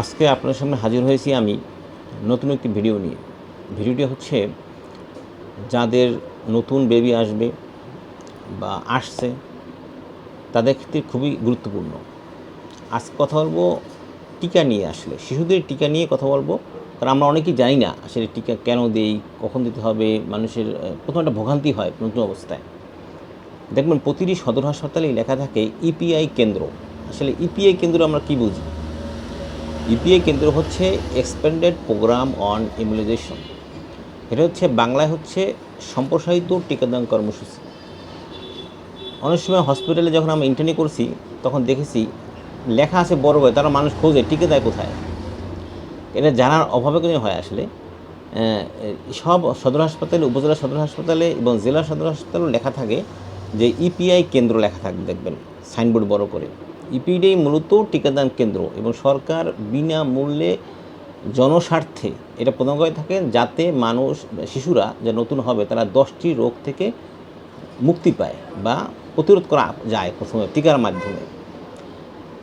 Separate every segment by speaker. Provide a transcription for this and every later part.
Speaker 1: আজকে আপনার সামনে হাজির হয়েছি আমি নতুন একটি ভিডিও নিয়ে। ভিডিওটি হচ্ছে যাদের নতুন বেবি আসবে বা আসছে, তাদের ক্ষেত্রে খুবই গুরুত্বপূর্ণ। আজকে কথা বলব টিকা নিয়ে আসলে। শিশুদের টিকা নিয়ে কথা বলব, কারণ আমরা অনেকেই জানি না আসলে টিকা কেন দেই, কখন দিতে হবে, মানুষের প্রথম একটা ভোগান্তি হয় নতুন অবস্থায়। দেখবেন প্রতিটি সদর হাসপাতালেই লেখা থাকে ইপিআই কেন্দ্র। আসলে ইপিআই কেন্দ্র আমরা কি বুঝি? ইপিআই কেন্দ্র হচ্ছে এক্সপেন্ডেড প্রোগ্রাম অন ইমিউনাইজেশন এটা হচ্ছে, বাংলায় হচ্ছে সম্প্রসারিত টিকাদান কর্মসূচি। অনেক সময় হসপিটালে যখন আমরা ইন্টারনি করছি, তখন দেখেছি, লেখা আছে বড় করে তারা মানুষ খোঁজে, টিকে দেয় কোথায়? এটা জানার অভাবে কোনো হয় আসলে। সব সদর হাসপাতালে, উপজেলা সদর হাসপাতালে এবং জেলা সদর হাসপাতালেও লেখা থাকে যে ইপিআই কেন্দ্র লেখা থাকবে, দেখবেন সাইনবোর্ড বড় করে। ইপিআই মূলত টিকাদান কেন্দ্র এবং সরকার বিনামূল্যে জনস্বার্থে এটা প্রদান করে থাকেন যাতে মানুষ, শিশুরা যে নতুন হবে তারা দশটি রোগ থেকে মুক্তি পায় বা প্রতিরোধ করা যায় প্রথমে টিকার মাধ্যমে।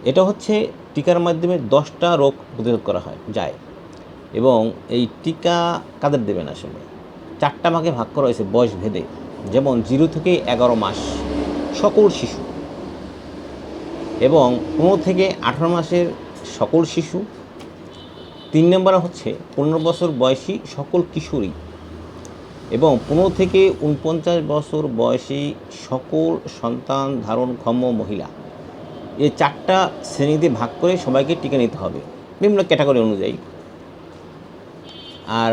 Speaker 1: এটা হচ্ছে টিকার মাধ্যমে দশটা রোগ প্রতিরোধ করা হয়, যায়। এবং এই টিকা কাদের দেবেন আসলে? চারটা ভাগে ভাগ করা হয়েছে বয়স ভেদে যেমন জিরো থেকে এগারো মাস সকল শিশু। এবং পনেরো থেকে আঠারো মাসের সকল শিশু। তিন নম্বর হচ্ছে পনেরো বছর বয়সী সকল কিশোরী এবং পনেরো থেকে উনপঞ্চাশ বছর বয়সী সকল সন্তান ধারণক্ষম মহিলা। এই চারটা শ্রেণীতে ভাগ করে সবাইকে টিকা নিতে হবে, বিভিন্ন ক্যাটাগরি অনুযায়ী। আর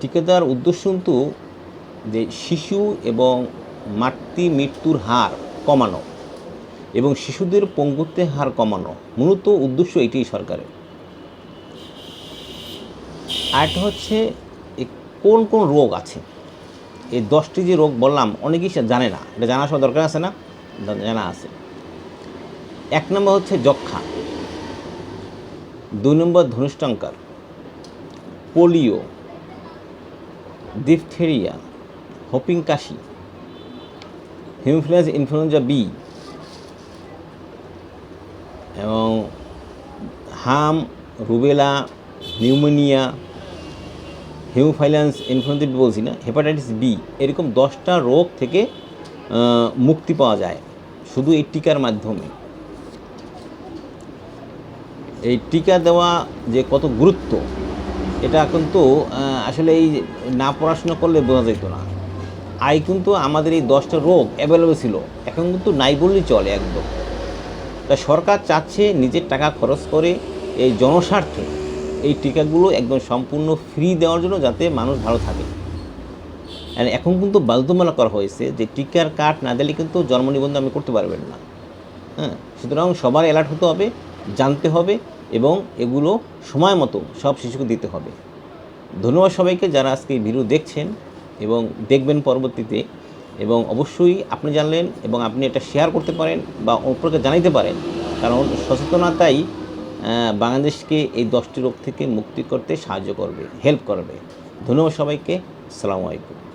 Speaker 1: টিকা দেওয়ার উদ্দেশ্য কিন্তু যে শিশু এবং মাতৃ মৃত্যুর হার কমানো। এবং শিশুদের পঙ্গুত্বের হার কমানো মূলত উদ্দেশ্য এটাই সরকারের। আরেকটা হচ্ছে কোন কোন রোগ আছে? এই দশটি যে রোগ বললাম, অনেকেই জানে না। এটা জানা সব দরকার আছে না? জানা আছে। এক নম্বর হচ্ছে যক্ষা দুই নম্বর ধনুষ্টঙ্কার। পোলিও। ডিপথেরিয়া হোপিং কাশি। Haemophilus influenza, B. এবং হাম, rubella, pneumonia, Haemophilus influenza B বলছি না, হেপাটাইটিস বি, এরকম দশটা রোগ থেকে মুক্তি পাওয়া যায় শুধু এই টিকার মাধ্যমে। এই টিকা দেওয়া যে কত গুরুত্ব, এটা কিন্তু আসলে এই না পড়াশোনা করলে বোঝা যেত না। আই কিন্তু আমাদের এই দশটা রোগ অ্যাভেলেবেল ছিল, এখন কিন্তু নাই বললেই চলে একদম। তা সরকার চাচ্ছে নিজের টাকা খরচ করে এই জনস্বার্থে এই টিকাগুলো একদম সম্পূর্ণ ফ্রি দেওয়ার জন্য যাতে মানুষ ভালো থাকে। এখন কিন্তু বাধ্যমালা করা হয়েছে যে টিকার কার্ড না দিলে কিন্তু জন্ম নিবন্ধন আপনি করতে পারবেন না। হ্যাঁ সুতরাং সবার অ্যালার্ট হতে হবে, জানতে হবে এবং এগুলো সময় মতো সব শিশুকে দিতে হবে। ধন্যবাদ সবাইকে যারা আজকে এই ভিডিও দেখছেন এবং দেখবেন পরবর্তীতে। এবং অবশ্যই আপনি জানলেন এবং আপনি এটা শেয়ার করতে পারেন বা অপরকে জানাইতে পারেন। কারণ সচেতনতাই বাংলাদেশকে এই দশটি রোগ থেকে মুক্তি করতে সাহায্য করবে হেল্প করবে। ধন্যবাদ সবাইকে। আসসালামু আলাইকুম।